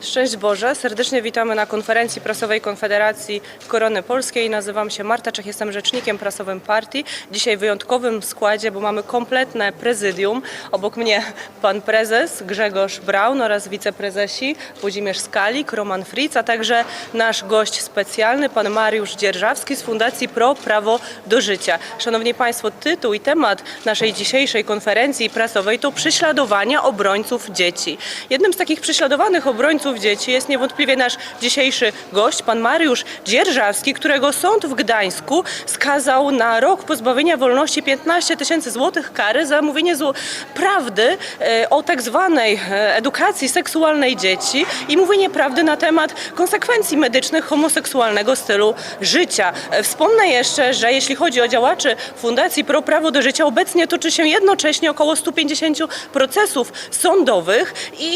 Szczęść Boże, serdecznie witamy na konferencji prasowej Konfederacji Korony Polskiej. Nazywam się Marta Czech, jestem rzecznikiem prasowym partii. Dzisiaj w wyjątkowym składzie, bo mamy kompletne prezydium. Obok mnie pan prezes Grzegorz Braun oraz wiceprezesi Włodzimierz Skalik, Roman Fritz, a także nasz gość specjalny, pan Mariusz Dzierżawski z Fundacji Pro Prawo do Życia. Szanowni Państwo, tytuł i temat naszej dzisiejszej konferencji prasowej to prześladowania obrońców dzieci. Jednym z takich prześladowanych obrońców dzieci jest niewątpliwie nasz dzisiejszy gość, pan Mariusz Dzierżawski, którego sąd w Gdańsku skazał na rok pozbawienia wolności 15 tysięcy złotych kary za mówienie zło- prawdy e, o tak zwanej e, edukacji seksualnej dzieci i mówienie prawdy na temat konsekwencji medycznych homoseksualnego stylu życia. E, Wspomnę jeszcze, że jeśli chodzi o działaczy Fundacji Pro Prawo do Życia, obecnie toczy się jednocześnie około 150 procesów sądowych i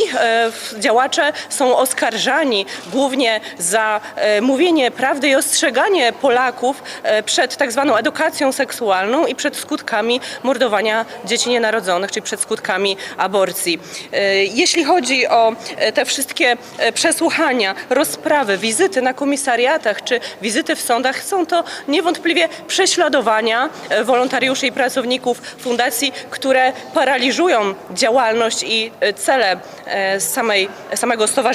działacze są oskarżani głównie za e, mówienie prawdy i ostrzeganie Polaków e, przed tak zwaną edukacją seksualną i przed skutkami mordowania dzieci nienarodzonych, czyli przed skutkami aborcji. E, Jeśli chodzi o te wszystkie przesłuchania, rozprawy, wizyty na komisariatach czy wizyty w sądach, są to niewątpliwie prześladowania wolontariuszy i pracowników fundacji, które paraliżują działalność i cele samej, samego stowarzyszenia.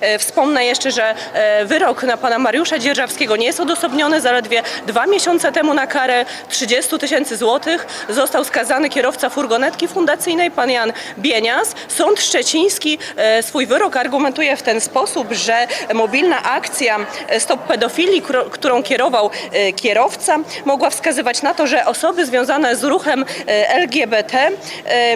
E, Wspomnę jeszcze, że e, wyrok na pana Mariusza Dzierżawskiego nie jest odosobniony. Zaledwie dwa miesiące temu na karę 30 tysięcy złotych został skazany kierowca furgonetki fundacyjnej, pan Jan Bienias. Sąd szczeciński e, swój wyrok argumentuje w ten sposób, że mobilna akcja Stop Pedofilii, którą- kierował kierowca, mogła wskazywać na to, że osoby związane z ruchem LGBT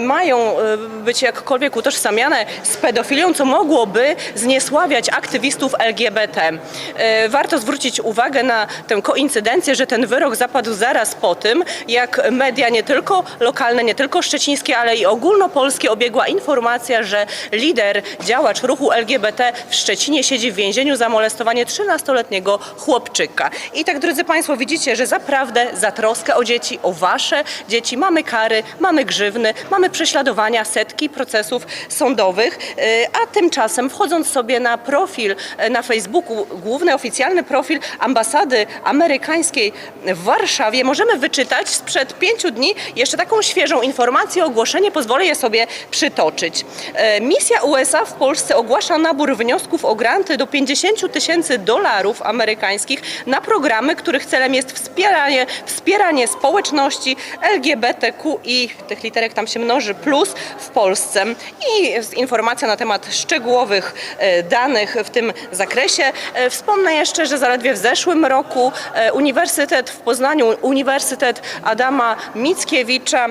mają być jakkolwiek utożsamiane z pedofilią, co mogłoby zniesławiać aktywistów LGBT. E, Warto zwrócić uwagę na tę koincydencję, że ten wyrok zapadł zaraz po tym, jak media nie tylko lokalne, nie tylko szczecińskie, ale i ogólnopolskie obiegła informacja, że lider, działacz ruchu LGBT w Szczecinie siedzi w więzieniu za molestowanie 13-letniego chłopczyka. I tak, drodzy Państwo, widzicie, że zaprawdę za troskę o dzieci, o Wasze dzieci mamy kary, mamy grzywny, mamy prześladowania, setki procesów sądowych, Yy, a tymczasem wchodząc sobie na profil e, na Facebooku, główny oficjalny profil ambasady amerykańskiej w Warszawie, możemy wyczytać sprzed pięciu dni jeszcze taką świeżą informację, ogłoszenie, pozwolę je sobie przytoczyć. E, Misja USA w Polsce ogłasza nabór wniosków o granty do 50 tysięcy dolarów amerykańskich na programy, których celem jest wspieranie, wspieranie społeczności LGBTQI, tych literek tam się mnoży, plus w Polsce. I informacja na temat szczegółowych e, danych w tym zakresie. E, Wspomnę jeszcze, że zaledwie w zeszłym roku e, Uniwersytet w Poznaniu, Uniwersytet Adama Mickiewicza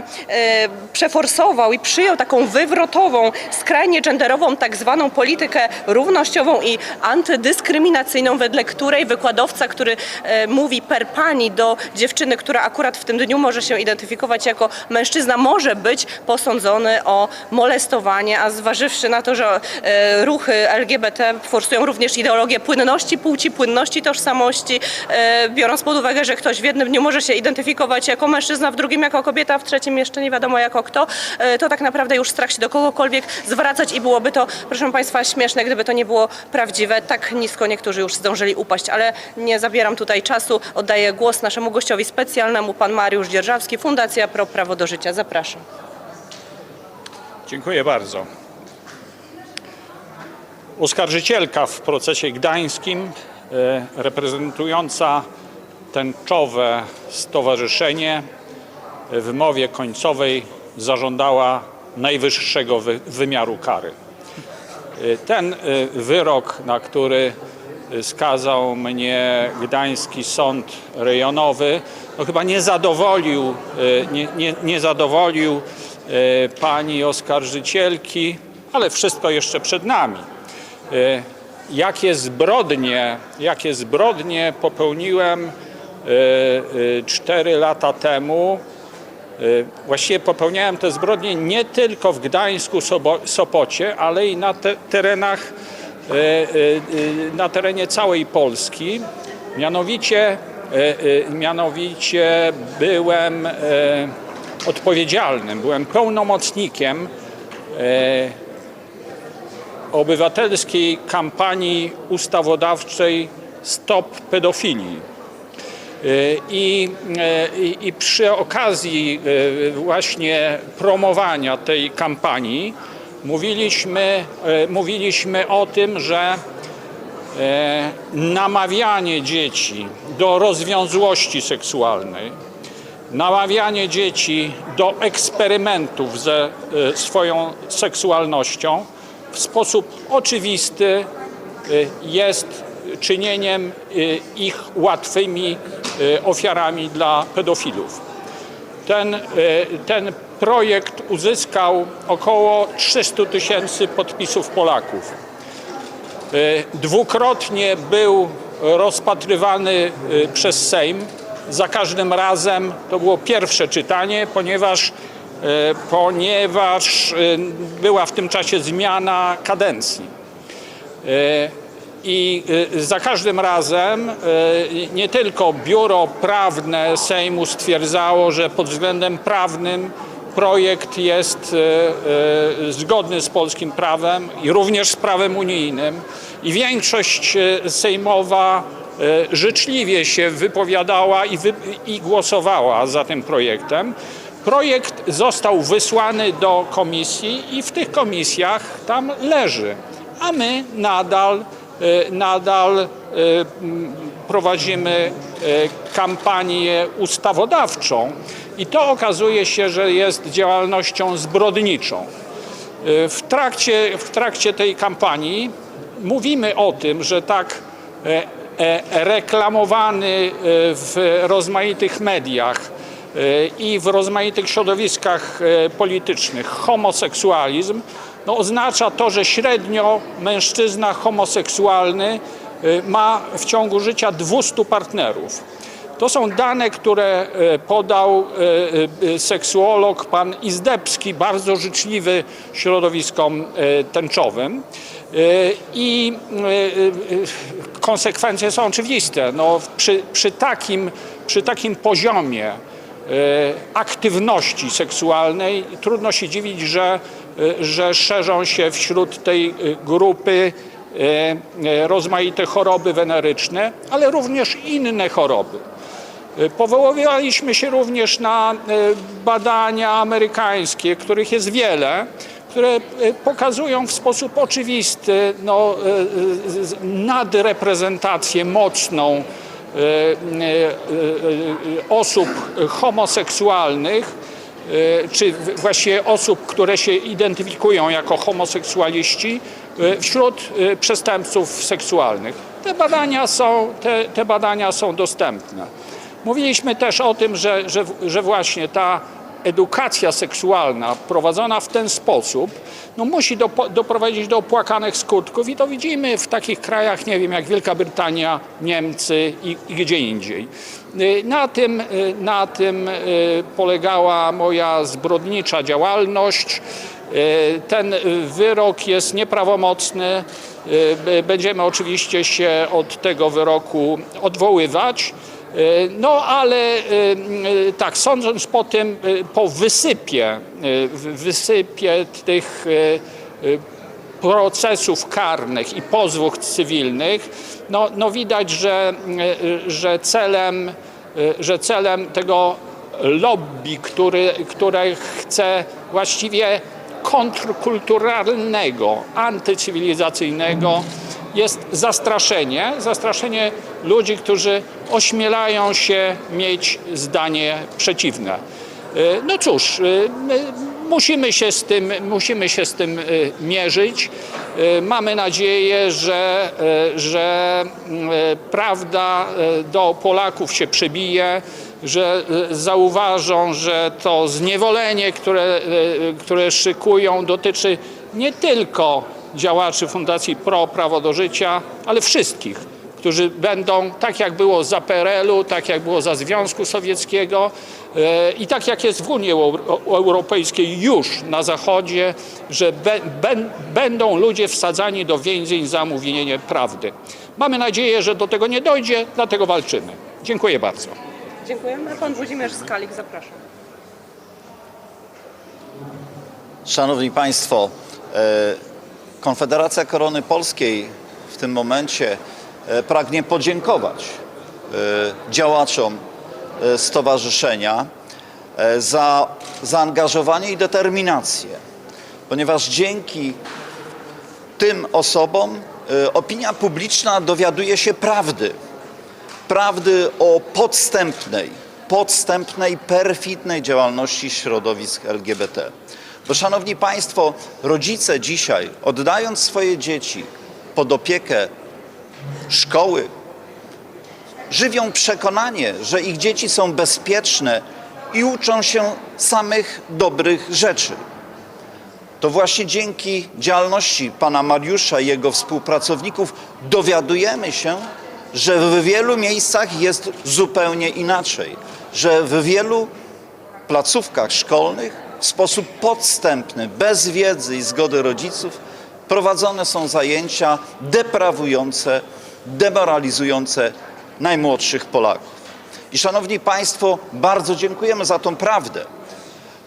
przeforsował i przyjął taką wywrotową, skrajnie genderową tak zwaną politykę równościową i antydyskryminacyjną, wedle której wykładowca, który mówi per pani do dziewczyny, która akurat w tym dniu może się identyfikować jako mężczyzna, może być posądzony o molestowanie, a zważywszy na to, że ruchy LGBT forsują również ideologię płynności płci, płynności tożsamości, e, biorąc pod uwagę, że ktoś w jednym dniu może się identyfikować jako mężczyzna, w drugim jako kobieta, w trzecim jeszcze nie wiadomo jako kto, e, to tak naprawdę już strach się do kogokolwiek zwracać i byłoby to, proszę Państwa, śmieszne, gdyby to nie było prawdziwe. Tak nisko niektórzy już zdążyli upaść, ale nie zabieram tutaj czasu. Oddaję głos naszemu gościowi specjalnemu, pan Mariusz Dzierżawski, Fundacja Pro Prawo do Życia. Zapraszam. Dziękuję bardzo. Oskarżycielka w procesie gdańskim, e, reprezentująca tęczowe stowarzyszenie, e, w mowie końcowej zażądała najwyższego wy- wymiaru kary. E, Ten wyrok, na który skazał mnie Gdański Sąd Rejonowy, no chyba nie zadowolił, nie, nie, nie zadowolił pani oskarżycielki, ale wszystko jeszcze przed nami. E, Jakie zbrodnie, jakie zbrodnie popełniłem e, e, cztery lata temu, Y, Właściwie popełniałem te zbrodnie nie tylko w Gdańsku, Sopocie, ale i na te, terenach, y, y, y, na terenie całej Polski. Mianowicie, y, y, mianowicie byłem y, odpowiedzialnym, byłem pełnomocnikiem y, obywatelskiej kampanii ustawodawczej Stop Pedofilii. Y, I, y, i, I przy okazji y, właśnie promowania tej kampanii mówiliśmy, mówiliśmy o tym, że e, namawianie dzieci do rozwiązłości seksualnej, namawianie dzieci do eksperymentów ze e, swoją seksualnością w sposób oczywisty e, jest czynieniem e, ich łatwymi e, ofiarami dla pedofilów. Ten, ten projekt uzyskał około 300 tysięcy podpisów Polaków. Dwukrotnie był rozpatrywany przez Sejm. Za każdym razem to było pierwsze czytanie, ponieważ, ponieważ e, była w tym czasie zmiana kadencji. E, I e, za każdym razem e, nie tylko biuro prawne Sejmu stwierdzało, że pod względem prawnym projekt jest e, e, zgodny z polskim prawem i również z prawem unijnym. I większość e, sejmowa e, życzliwie się wypowiadała i, wy, i głosowała za tym projektem. Projekt został wysłany do komisji i w tych komisjach tam leży, a my nadal e, nadal e, prowadzimy e, kampanię ustawodawczą i to okazuje się, że jest działalnością zbrodniczą. W trakcie, w trakcie tej kampanii mówimy o tym, że tak reklamowany w rozmaitych mediach i w rozmaitych środowiskach e, politycznych homoseksualizm no oznacza to, że średnio mężczyzna homoseksualny e, ma w ciągu życia 200 partnerów. To są dane, które e, podał seksuolog pan Izdebski, bardzo życzliwy środowiskom tęczowym. I konsekwencje są oczywiste. No, przy, przy, takim, przy takim poziomie aktywności seksualnej trudno się dziwić, że, e, że szerzą się wśród tej e, grupy e, e, rozmaite choroby weneryczne, ale również inne choroby. E, Powoływaliśmy się również na e, badania amerykańskie, których jest wiele, które e, pokazują w sposób oczywisty no, e, nadreprezentację mocną e, e, e, osób homoseksualnych, e, czy w- właściwie osób, które się identyfikują jako homoseksualiści e, wśród e, przestępców seksualnych. Te badania są, te, te badania są dostępne. Mówiliśmy też o tym, że, że, że właśnie ta edukacja seksualna prowadzona w ten sposób no musi dopo- doprowadzić do opłakanych skutków i to widzimy w takich krajach, nie wiem, jak Wielka Brytania, Niemcy i, i gdzie indziej. Y, Na tym, y, na tym y, polegała moja zbrodnicza działalność. Ten wyrok jest nieprawomocny. Będziemy oczywiście się od tego wyroku odwoływać. Y, No ale y, y, tak, sądząc po tym, po wysypie, wysypie tych procesów karnych i pozwów cywilnych, no, no widać, że, że, celem, że celem tego lobby, który, które chce właściwie kontrkulturalnego, antycywilizacyjnego jest zastraszenie, zastraszenie ludzi, którzy ośmielają się mieć zdanie przeciwne. Y, No cóż, my musimy się z tym, musimy się z tym y, mierzyć. Mamy nadzieję, że, że y, prawda do Polaków się przebije, że zauważą, że to zniewolenie, które, które szykują, dotyczy nie tylko działaczy Fundacji Pro Prawo do Życia, ale wszystkich, którzy będą, tak jak było za PRL-u, tak jak było za Związku Sowieckiego e, i tak jak jest w Unii Euro- Europejskiej już na Zachodzie, że be, będą ludzie wsadzani do więzień za mówienie prawdy. Mamy nadzieję, że do tego nie dojdzie, dlatego walczymy. Dziękuję bardzo. Dziękujemy. Pan Włodzimierz Skalik, zapraszam. Szanowni Państwo, e, Konfederacja Korony Polskiej w tym momencie e, pragnie podziękować e, działaczom e, stowarzyszenia za zaangażowanie i determinację, ponieważ dzięki tym osobom opinia publiczna dowiaduje się prawdy. Prawdy o podstępnej, podstępnej, perfidnej działalności środowisk LGBT. Bo szanowni Państwo, rodzice dzisiaj, oddając swoje dzieci pod opiekę szkoły, żywią przekonanie, że ich dzieci są bezpieczne i uczą się samych dobrych rzeczy. To właśnie dzięki działalności pana Mariusza i jego współpracowników dowiadujemy się, że w wielu miejscach jest zupełnie inaczej, że w wielu placówkach szkolnych w sposób podstępny, bez wiedzy i zgody rodziców prowadzone są zajęcia deprawujące, demoralizujące najmłodszych Polaków. I szanowni Państwo, bardzo dziękujemy za tą prawdę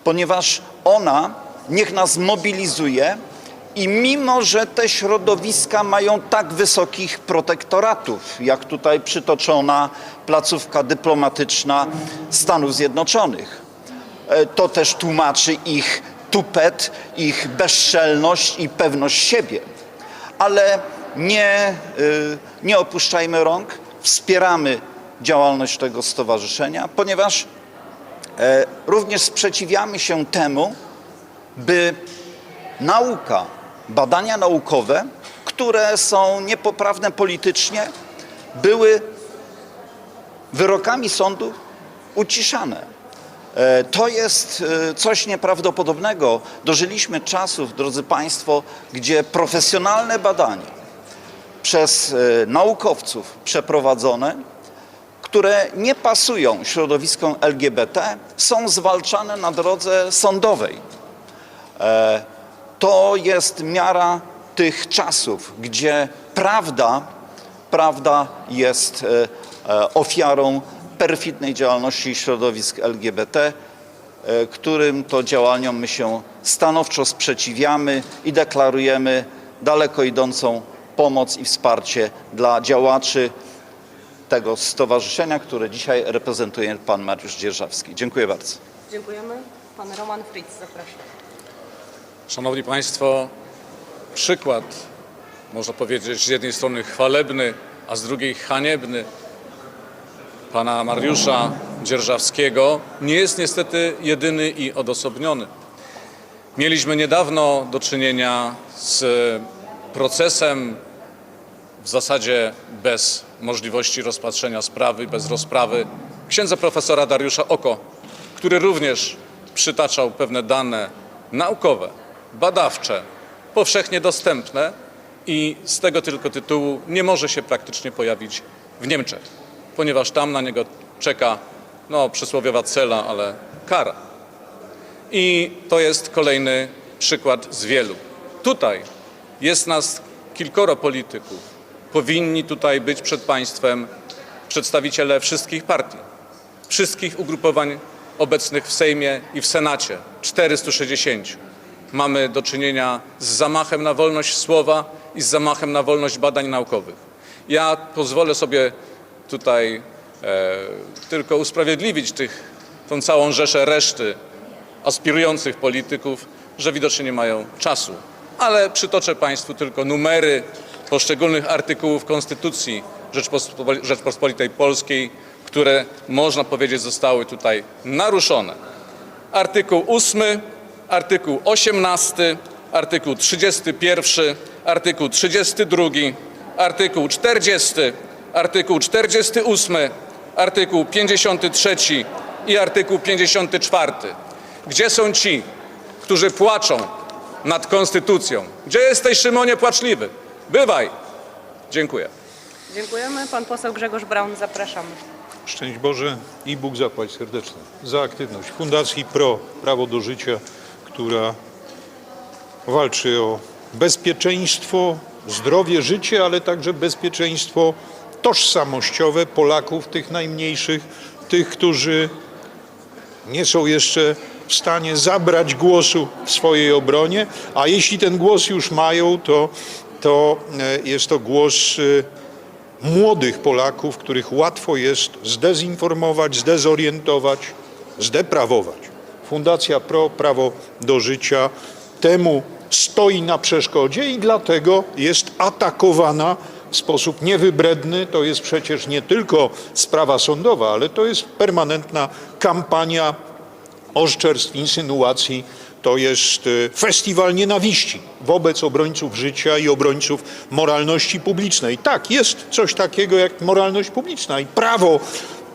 ponieważ ona niech nas mobilizuje i mimo, że te środowiska mają tak wysokich protektoratów, jak tutaj przytoczona placówka dyplomatyczna Stanów Zjednoczonych, to też tłumaczy ich tupet, ich bezczelność i pewność siebie. Ale nie, y, nie opuszczajmy rąk, wspieramy działalność tego stowarzyszenia, ponieważ E, Również sprzeciwiamy się temu, by nauka, badania naukowe, które są niepoprawne politycznie, były wyrokami sądu uciszane. E, To jest e, coś nieprawdopodobnego. Dożyliśmy czasów, drodzy Państwo, gdzie profesjonalne badania przez e, naukowców przeprowadzone które nie pasują środowiskom LGBT, są zwalczane na drodze sądowej. To jest miara tych czasów, gdzie prawda, prawda jest ofiarą perfidnej działalności środowisk LGBT, e, którym to działaniom my się stanowczo sprzeciwiamy i deklarujemy daleko idącą pomoc i wsparcie dla działaczy tego stowarzyszenia, które dzisiaj reprezentuje pan Mariusz Dzierżawski. Dziękuję bardzo. Dziękujemy. Pan Roman Fritz, zapraszam. Szanowni Państwo, przykład, można powiedzieć, z jednej strony chwalebny, a z drugiej haniebny pana Mariusza Dzierżawskiego nie jest niestety jedyny i odosobniony. Mieliśmy niedawno do czynienia z procesem w zasadzie bez możliwości rozpatrzenia sprawy, bez rozprawy księdza profesora Dariusza Oko, który również przytaczał pewne dane naukowe, badawcze, powszechnie dostępne i z tego tylko tytułu nie może się praktycznie pojawić w Niemczech, ponieważ tam na niego czeka, no przysłowiowa cela, ale kara. I to jest kolejny przykład z wielu. Tutaj jest nas kilkoro polityków. Powinni tutaj być przed państwem przedstawiciele wszystkich partii, wszystkich ugrupowań obecnych w Sejmie i w Senacie 460. Mamy do czynienia z zamachem na wolność słowa i z zamachem na wolność badań naukowych. Ja pozwolę sobie tutaj e, tylko usprawiedliwić tych, tą całą rzeszę reszty aspirujących polityków, że widocznie nie mają czasu. Ale przytoczę Państwu tylko numery poszczególnych artykułów Konstytucji Rzeczpospo- Rzeczpospolitej Polskiej, które można powiedzieć zostały tutaj naruszone. Artykuł 8, artykuł 18, artykuł 31, artykuł 32, artykuł 40, artykuł 48, artykuł 53 i artykuł 54. Gdzie są ci, którzy płaczą nad konstytucją? Gdzie jesteś, Szymonie, płaczliwy? Bywaj. Dziękuję. Dziękujemy. Pan poseł Grzegorz Braun, zapraszamy. Szczęść Boże i Bóg zapłać serdecznie za aktywność Fundacji Pro Prawo do Życia, która walczy o bezpieczeństwo, zdrowie, życie, ale także bezpieczeństwo tożsamościowe Polaków, tych najmniejszych, tych, którzy nie są jeszcze w stanie zabrać głosu w swojej obronie, a jeśli ten głos już mają, to, to e, jest to głos e, młodych Polaków, których łatwo jest zdezinformować, zdezorientować, zdeprawować. Fundacja Pro Prawo do Życia temu stoi na przeszkodzie i dlatego jest atakowana w sposób niewybredny. To jest przecież nie tylko sprawa sądowa, ale to jest permanentna kampania oszczerstw, insynuacji. To jest e, festiwal nienawiści wobec obrońców życia i obrońców moralności publicznej. Tak, jest coś takiego jak moralność publiczna i prawo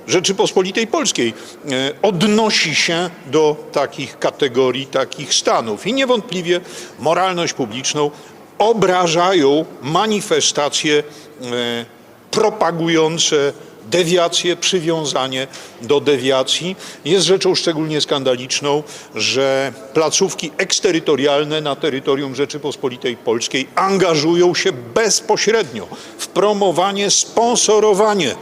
Rzeczypospolitej Polskiej e, odnosi się do takich kategorii, takich stanów. I niewątpliwie moralność publiczną obrażają manifestacje e, propagujące dewiację, przywiązanie do dewiacji. Jest rzeczą szczególnie skandaliczną, że placówki eksterytorialne na terytorium Rzeczypospolitej Polskiej angażują się bezpośrednio w promowanie, sponsorowanie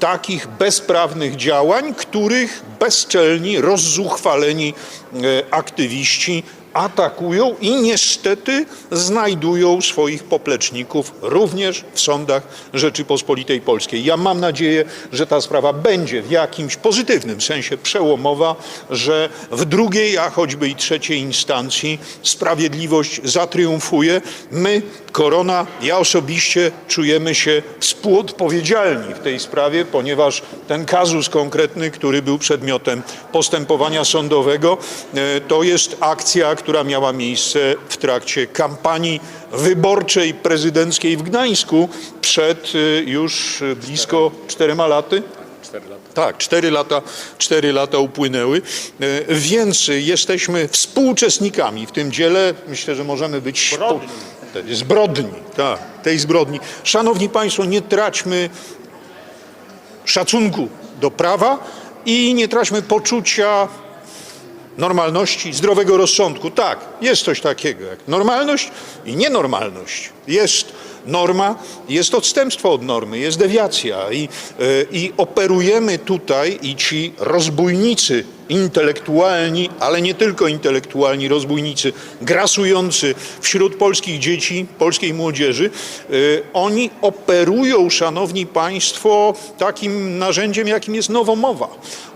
takich bezprawnych działań, których bezczelni, rozzuchwaleni e, aktywiści atakują i niestety znajdują swoich popleczników również w sądach Rzeczypospolitej Polskiej. Ja mam nadzieję, że ta sprawa będzie w jakimś pozytywnym sensie przełomowa, że w drugiej, a choćby i trzeciej instancji sprawiedliwość zatriumfuje. My, Korona, ja osobiście czujemy się współodpowiedzialni w tej sprawie, ponieważ ten kazus konkretny, który był przedmiotem postępowania sądowego, e, to jest akcja, która miała miejsce w trakcie kampanii wyborczej prezydenckiej w Gdańsku przed e, już blisko czterema laty. Cztery lata. Tak, cztery lata, cztery lata upłynęły, E, więc jesteśmy współuczestnikami w tym dziele. Myślę, że możemy być Zbrodni. Tej zbrodni, tak, tej zbrodni. Szanowni Państwo, nie traćmy szacunku do prawa i nie traćmy poczucia normalności, zdrowego rozsądku. Tak, jest coś takiego jak normalność i nienormalność. Jest norma, jest odstępstwo od normy, jest dewiacja i, e, i operujemy tutaj i ci rozbójnicy intelektualni, ale nie tylko intelektualni rozbójnicy, grasujący wśród polskich dzieci, polskiej młodzieży, e, oni operują, szanowni państwo, takim narzędziem, jakim jest nowomowa.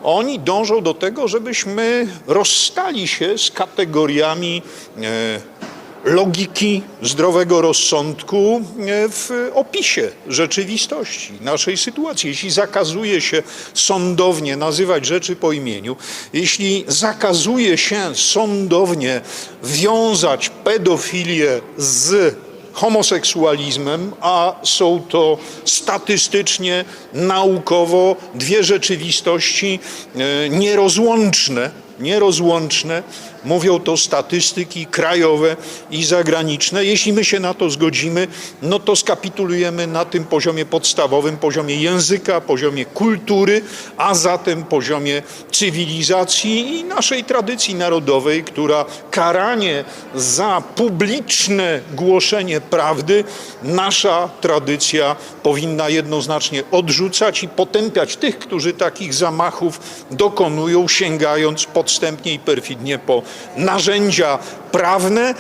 Oni dążą do tego, żebyśmy rozstali się z kategoriami e, logiki, zdrowego rozsądku e, w opisie rzeczywistości, naszej sytuacji. Jeśli zakazuje się sądownie nazywać rzeczy po imieniu, jeśli zakazuje się sądownie wiązać pedofilię z homoseksualizmem, a są to statystycznie, naukowo dwie rzeczywistości e, nierozłączne, nierozłączne. Mówią to statystyki krajowe i zagraniczne. Jeśli my się na to zgodzimy, no to skapitulujemy na tym poziomie podstawowym, poziomie języka, poziomie kultury, a zatem poziomie cywilizacji i naszej tradycji narodowej, która karanie za publiczne głoszenie prawdy, nasza tradycja powinna jednoznacznie odrzucać i potępiać tych, którzy takich zamachów dokonują, sięgając podstępnie i perfidnie po narzędzia prawne e,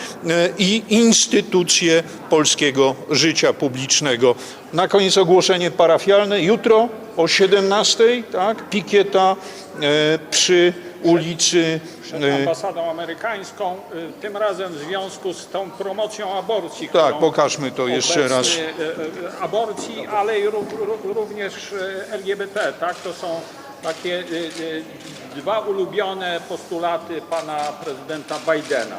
i instytucje polskiego życia publicznego. Na koniec ogłoszenie parafialne. Jutro o 17, tak, pikieta e, przy ulicy Przed e, ambasadą amerykańską, tym razem w związku z tą promocją aborcji. Tak, pokażmy to jeszcze raz. Aborcji, ale również LGBT, tak? To są takie dwa ulubione postulaty pana prezydenta Bidena.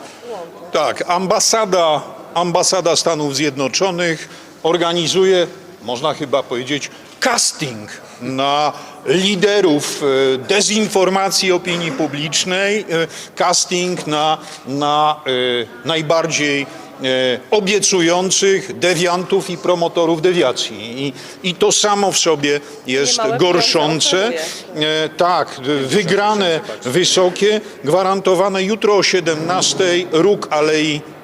Tak, ambasada, ambasada Stanów Zjednoczonych organizuje, można chyba powiedzieć, casting na liderów e, dezinformacji opinii publicznej, e, casting na, na e, najbardziej obiecujących dewiantów i promotorów dewiacji. I, I to samo w sobie jest gorszące. E, tak, wygrane wysokie, gwarantowane jutro o 17 róg Alei e,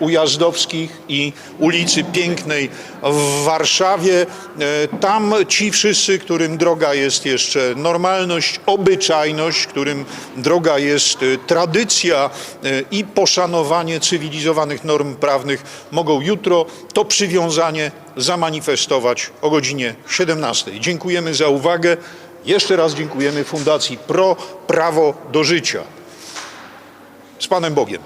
Ujazdowskich i ulicy Pięknej w Warszawie. E, Tam ci wszyscy, którym droga jest jeszcze normalność, obyczajność, którym droga jest e, tradycja e, i poszanowanie cywilizowanych norm prawnych, mogą jutro to przywiązanie zamanifestować o godzinie 17. Dziękujemy za uwagę. Jeszcze raz dziękujemy Fundacji Pro Prawo do Życia. Z Panem Bogiem.